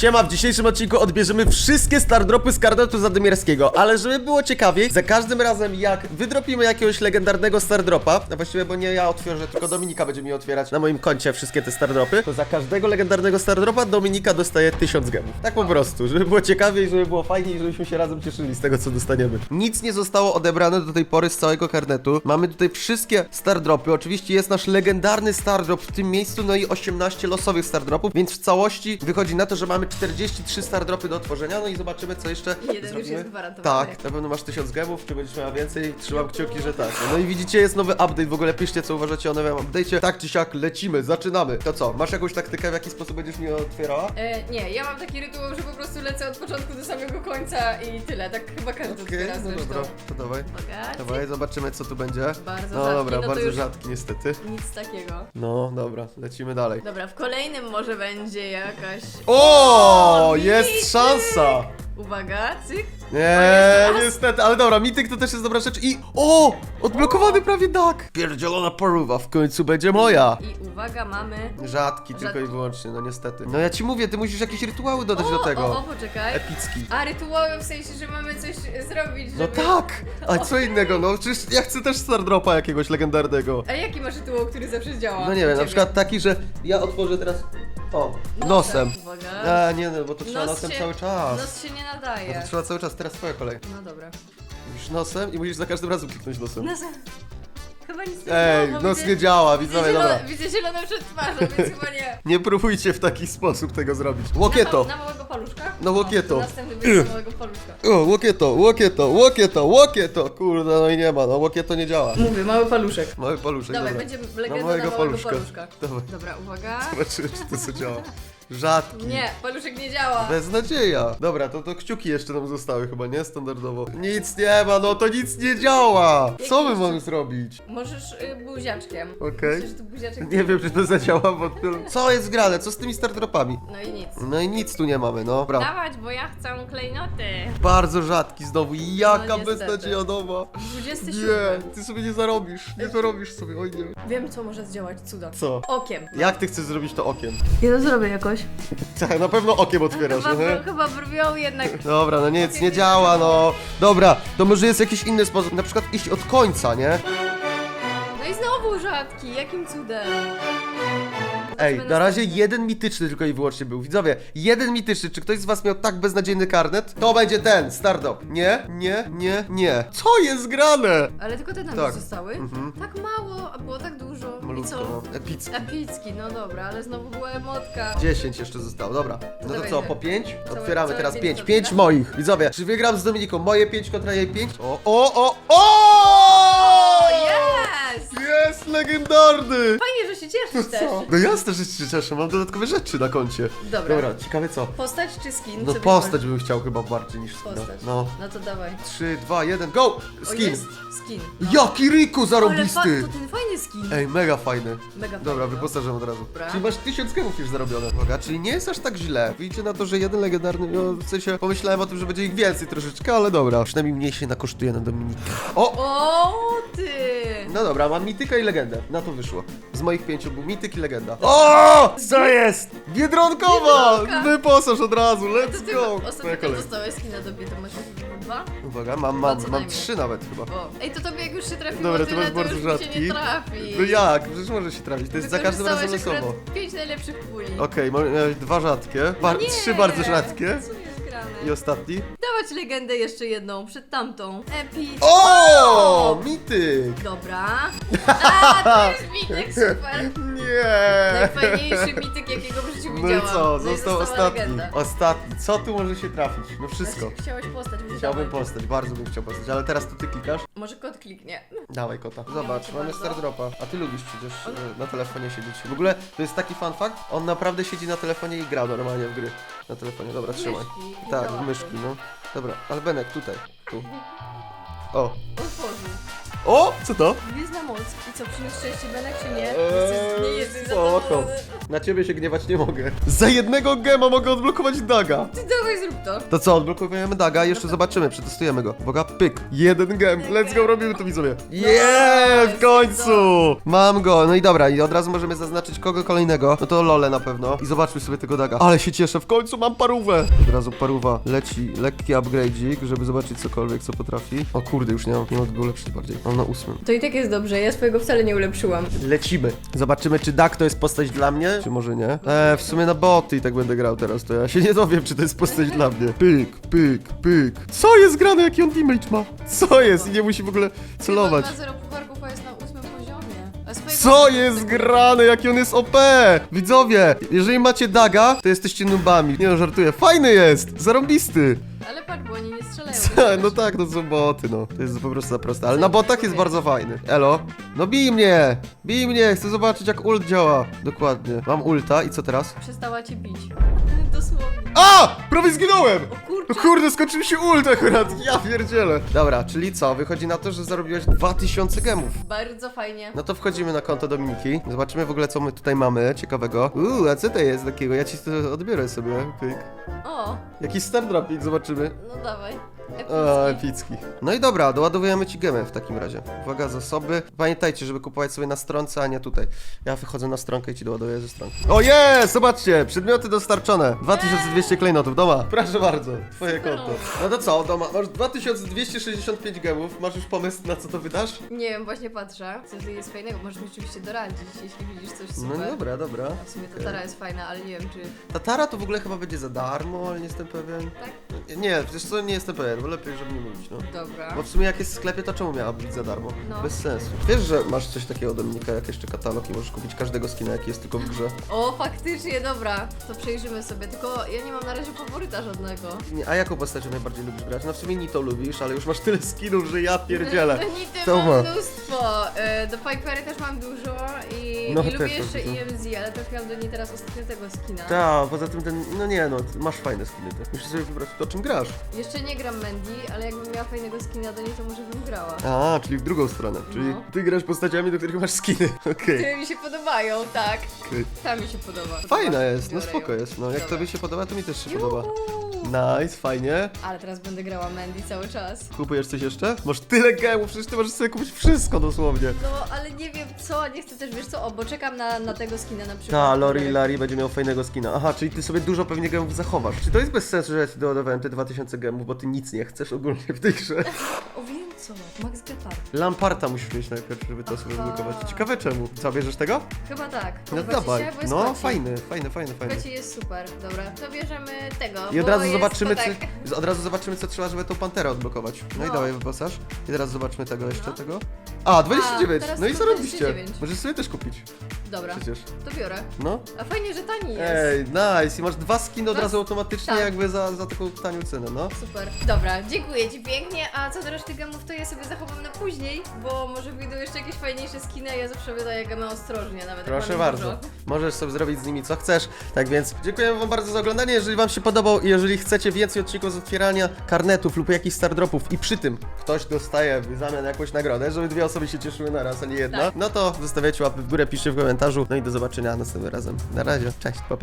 Siema, w dzisiejszym odcinku odbierzemy wszystkie stardropy z karnetu Zadymiarskiego, ale żeby było ciekawiej, za każdym razem jak wydropimy jakiegoś legendarnego stardropa, a właściwie, bo nie ja otworzę, tylko Dominika będzie mi otwierać na moim koncie wszystkie te stardropy, to za każdego legendarnego stardropa Dominika dostaje 1000 gemów. Tak po prostu, żeby było ciekawiej, żeby było fajniej, żebyśmy się razem cieszyli z tego, co dostaniemy. Nic nie zostało odebrane do tej pory z całego karnetu. Mamy tutaj wszystkie stardropy, oczywiście jest nasz legendarny stardrop w tym miejscu, no i 18 losowych stardropów, więc w całości wychodzi na to, że mamy 43 stardropy do otworzenia, no i zobaczymy, co jeszcze Jeden już zrobimy. jest gwarantowany. Tak, na pewno masz 1000 gemów, czy będziesz miała więcej? Trzymam kciuki, że tak. No i widzicie, jest nowy update, w ogóle piszcie, co uważacie o nowym update'cie. Tak czy siak, lecimy, zaczynamy. To co, masz jakąś taktykę, w jaki sposób będziesz mnie otwierała? E, nie, ja mam taki rytuał, że po prostu lecę od początku do samego końca i tyle. Tak chyba każdy Okej, otwiera no zresztą. dobra, to dawaj. Dawaj, zobaczymy, co tu będzie. Bardzo No rzadki, dobra, no to bardzo już- rzadki niestety. Nic takiego. No dobra, lecimy dalej. Dobra, w kolejnym może będzie jakaś... O, O, jest szansa! Uwaga, cyk. Nie, niestety, ale dobra, mityk to też jest dobra rzecz i... O! Odblokowany prawie dak! Pierdzielona porówa, w końcu będzie moja! I uwaga, mamy... Rzadki tylko i Rzadki. wyłącznie, no niestety. No ja ci mówię, ty musisz jakieś rytuały dodać do tego. O, o, poczekaj. Epicki. A rytuały w sensie, że mamy coś zrobić, No żeby... tak! A co innego, no przecież ja chcę też Stardropa jakiegoś legendarnego. A jaki masz rytuał, który zawsze działa? No nie u wiem, na ciebie? przykład taki, że ja otworzę teraz... O, Nosem. nosem. Uwaga. A nie no, bo to trzeba Nos nosem się- cały czas. Nos się nie No nadaje. to trzeba cały czas, teraz twoja kolej. No dobra. Musisz nosem i musisz za każdym razem kliknąć nosem. Nos... Chyba nic nie Ej, bo nos widzę- nie działa, Widzę, widzowie, dobra. zielone, widzę zielone przed twarzą, więc chyba nie. Nie próbujcie w taki sposób tego zrobić. Na, Łokieto! ma- na małego paluszka? Na łokieto. O, następny będzie na małego paluszka. O, łokieto, łokieto, łokieto, łokieto! Kurde, no i nie ma, no łokieto nie działa. Mówię, mały paluszek. Mały paluszek, Dawaj, dobra. będzie Na legenda na małego paluszka. Dobra, uwaga. zobaczymy, czy to co działa. Rzadki. Nie, paluszek nie działa. Beznadzieja. Dobra, to, to kciuki jeszcze nam zostały chyba, nie? Standardowo. Nic nie ma, no to nic nie działa! Co my mamy zrobić? Możesz y, buziaczkiem. Okej. Myślę, że to buziaczek... Nie wiem, czy to zadziała, bo... Co jest grane? Co z tymi stardropami? No i nic. No i nic tu nie mamy, no. Dobra. Dawać, bo ja chcę klejnoty. Bardzo rzadki znowu. Jaka No, niestety. beznadzieja nowa. 27. Nie, ty sobie nie zarobisz. Nie zarobisz sobie, oj nie. Wiem, co może zdziałać cuda. Co? Okiem. Jak ty chcesz zrobić to okiem? Ja to zrobię jakoś. Tak, na pewno okiem otwierasz, Chyba, nie? chyba brwią jednak. Dobra, no nic nie działa, no. Dobra, to może jest jakiś inny sposób, na przykład iść od końca, nie? No i znowu rzadki, jakim cudem? Ej, na razie jeden mityczny tylko i wyłącznie był. Widzowie, jeden mityczny. Czy ktoś z was miał tak beznadziejny karnet? To będzie ten, Stardop. Nie, nie, nie, nie. Co jest grane? Ale tylko te nam Tak. zostały? Mhm. Tak mało, a było tak dużo. I co? Epicki. Epicki, no dobra, ale znowu była emotka. 10 jeszcze zostało, dobra. No to Dawaj, co, dawaj. po 5? Całe- Otwieramy całe teraz pięć 5. to 5 otwiera? moich. Widzowie, czy wygram z Dominiką moje 5 kontra jej 5? O, o, o, o! Jest legendarny! Fajnie, że się cieszysz też. Co? No jasne, że się cieszę, mam dodatkowe rzeczy na koncie. Dobra. Dobra, ciekawe co? Postać czy skin? No Co postać bym chciał chyba bardziej niż skina. Postać. No. No to dawaj. 3, 2, 1, go! O, Skin! jest skin. No. Jaki Riku Ale fa- zarobisty! to ten fajny skin. Ej, mega fajny. Mega Dobra, fajny, no. wyposażam od razu. Dobra. Czyli masz 1000 gemów już zarobione. Uwaga, czyli nie jest aż tak źle. Wyjdzie na to, że jeden legendarny, no w sensie pomyślałem o tym, że będzie ich więcej troszeczkę, ale dobra. Przynajmniej mniej się nakosztuje na Dominikę. O! O ty! No dobra, mam mityka i legendę. Na to wyszło. Z moich pięciu był mityk i legenda. O! Co jest? Biedronkowa! Biedronka. Wyposaż od razu, To let's ty go! Ostatnio kolej. dostałeś skina do to masz już dwa? Uwaga, mam, mam, co mam najmniej. trzy nawet chyba. O. Ej, to tobie jak już się trafiło Dobra, ty tyle, masz to bardzo już mi się rzadki. nie trafi. No jak? Przecież może się trafić, to jest za każdym razem Wykorzystałeś losowo. akurat pięć najlepszych puli. Okej, okay, dwa rzadkie, bar- Nie, trzy bardzo rzadkie Co jest grane? i ostatni. Dawać legendę jeszcze jedną, przed tamtą. Epic. O! Mityk! Dobra. A, to jest mityk, super. Nie! Najfajniejszy mityk, jakiego w życiu No i widziałam. co? I Został ostatni. legenda. Ostatni. Co tu może się trafić? No wszystko. Chci- Chciałeś postać, więc Chciałbym dawaj. postać, bardzo bym chciał postać, ale teraz to ty klikasz. Może kot kliknie. Dawaj kota. Zobacz, mamy bardzo. Stardropa. A ty lubisz przecież e, na telefonie siedzieć. W ogóle to jest taki fun fact, on naprawdę siedzi na telefonie i gra normalnie w gry. Na telefonie, dobra, trzymaj. Myszki Tak, działacze. myszki, no. Dobra, ale Benek tutaj. Tu. O. Otworzył. O! Co to? Gwiezdna moc. I co, przyniósł szczęście Benek, czy nie? Eee, nie jesteś spoko. zadowolony. Na ciebie się gniewać nie mogę. Za jednego gema mogę odblokować Daga. Ty zrób to. To co, odblokowujemy Daga i jeszcze zobaczymy, przetestujemy go. Uwaga, pyk. Jeden gem. Let's go, robimy to widzowie. Yeah, w końcu! Mam go. No i dobra, i od razu możemy zaznaczyć kogo kolejnego. No to Lole na pewno. I zobaczmy sobie tego Daga. Ale się cieszę, w końcu mam parówę. Od razu paruwa leci, lekki upgrade'ik, żeby zobaczyć cokolwiek, co potrafi. O kurde, już nie mam, nie mogę go ulepszyć bardziej. Mam na ósmym. To i tak jest dobrze, ja swojego wcale nie ulepszyłam. Lecimy. Zobaczymy, czy Dak to jest postać dla mnie, czy może nie. Eee, w sumie na boty i tak będę grał teraz, to ja się nie dowiem, czy to jest postać dla mnie. Pyk, pyk, pyk. Co jest grane, jaki on damage ma? Co jest? I nie musi w ogóle celować. Chyba ma zero pucharków, a jest na ósmym poziomie. A Co jest grane, jaki on jest OP? Widzowie, jeżeli macie Daga, to jesteście nubami. Nie no, żartuję. Fajny jest, zarąbisty. Ale patrz, bo oni nie strzelają. Co? No tak, no są boty, no. To jest po prostu za proste. Ale na botach jest bardzo fajny. Elo? No bij mnie! Bij mnie! Chcę zobaczyć, jak ult działa. Dokładnie. Mam ulta i co teraz? Przestała cię bić. Dosłownie. A! Prawie zginąłem! O kurczę. No kurde, skończył się ult akurat, ja pierdzielę. Dobra, czyli co? Wychodzi na to, że zarobiłeś 2000 gemów. Bardzo fajnie. No to wchodzimy na konto Dominiki. Zobaczymy w ogóle, co my tutaj mamy ciekawego. Uuu, a co to jest takiego? Ja ci to odbiorę sobie. Pyk. O, Jakiś star dropping, zobaczymy. no dawaj. O, Epicki. epicki. No i dobra, doładowujemy ci gemę w takim razie. Uwaga, zasoby. Pamiętajcie, żeby kupować sobie na stronce, a nie tutaj. Ja wychodzę na stronkę i ci doładuję ze stronki. O jest! Zobaczcie! Przedmioty dostarczone. 2200 klejnotów. Doma, proszę bardzo. Twoje konto. No to co, Doma? Masz 2265 gemów. Masz już pomysł, na co to wydasz? Nie wiem, właśnie patrzę. Co tu jest fajnego? Możesz mi oczywiście doradzić, jeśli widzisz coś super. No dobra, dobra. A w sumie Tatara jest fajna, ale nie wiem czy... Tatara to w ogóle chyba będzie za darmo, ale nie jestem pewien. Tak? Nie, wiesz co, nie jestem pewien, bo lepiej, żeby nie mówić, no. Dobra. Bo w sumie jak jest w sklepie, to czemu miała być za darmo? No. Bez sensu. Wiesz, że masz coś takiego Dominika, jak jeszcze katalog i możesz kupić każdego skina, jaki jest tylko w grze. O, faktycznie, dobra. To przejrzymy sobie. Tylko ja nie mam na razie faworyta żadnego. Nie, A jaką postacią najbardziej lubisz grać? No w sumie Nito lubisz, ale już masz tyle skinów, że ja pierdzielę. No nity To mam ma. mnóstwo. E, Do Pipery też mam dużo i, No, i też lubię mam jeszcze dużo. EMZ, ale trafiłam do niej teraz ostatnio tego skina. Tak, poza tym ten, no nie no, ty masz fajne skiny, ty. Musisz sobie wybrać to, czym grasz. Jeszcze nie gram Mandy, ale jakbym miała fajnego skina do niej, to może bym grała. A, czyli w drugą stronę, czyli No. ty grasz postaciami, do których masz skiny. Okej. Które mi się podobają, tak. okej. Ta mi się podoba. Fajna jest, no biorę spoko ją. jest. No jak Dobra. tobie się podoba, to mi też się Juhu! podoba. Nice, fajnie. Ale teraz będę grała Mandy cały czas. Kupujesz coś jeszcze? Masz tyle gemów, przecież ty możesz sobie kupić wszystko dosłownie. No, ale nie wiem co, nie chcę też, wiesz co, o, bo czekam na, na tego skina na przykład. Ta, Lori który- Larry będzie miał fajnego skina. Aha, czyli ty sobie dużo pewnie gemów zachowasz. Czy to jest bez sensu, że ja ci doładowałem te 2000 gemów, bo ty nic nie chcesz ogólnie w tej grze? O, wiem co, Max Gepard. Lamparta musisz mieć najpierw, żeby to sobie Aha. odblokować. Ciekawe czemu. Co, bierzesz tego? Chyba tak. No dawaj. się, bo jest No, koci. fajny, fajny, fajny, fajny. Koci jest super, dobra. To bierzemy tego. I od bo razu jest zobaczymy, to co, tak. z- od razu zobaczymy, co trzeba, żeby tą panterę odblokować. No, i No. dawaj wyposaż. I teraz zobaczmy tego jeszcze, No. tego. A, 29! teraz no i tylko zarobiście. 29. Możesz sobie też kupić. Dobra, Przecież. to biorę. No. A fajnie, że tani jest. Ej, nice. I masz dwa skiny od Dwa- razu automatycznie tak. jakby za, za taką tanią cenę, no. Super. Dobra, dziękuję Ci pięknie, a co do reszty gemów to ja sobie zachowam na później, bo może wyjdą jeszcze jakieś fajniejsze skiny, a ja zawsze wydaję gemę ostrożnie, nawet jak Proszę mam bardzo. Dużo. Możesz sobie zrobić z nimi co chcesz. Tak więc dziękujemy wam bardzo za oglądanie. Jeżeli wam się podobał i jeżeli chcecie więcej odcinków z otwierania karnetów lub jakichś stardropów i przy tym ktoś dostaje w zamian jakąś nagrodę, żeby dwie osoby się cieszyły na raz, a nie jedna, Tak. no to zostawiajcie łapy w górę, piszcie w komentarzu. No i do zobaczenia następnym razem. Na razie, cześć, pa pa.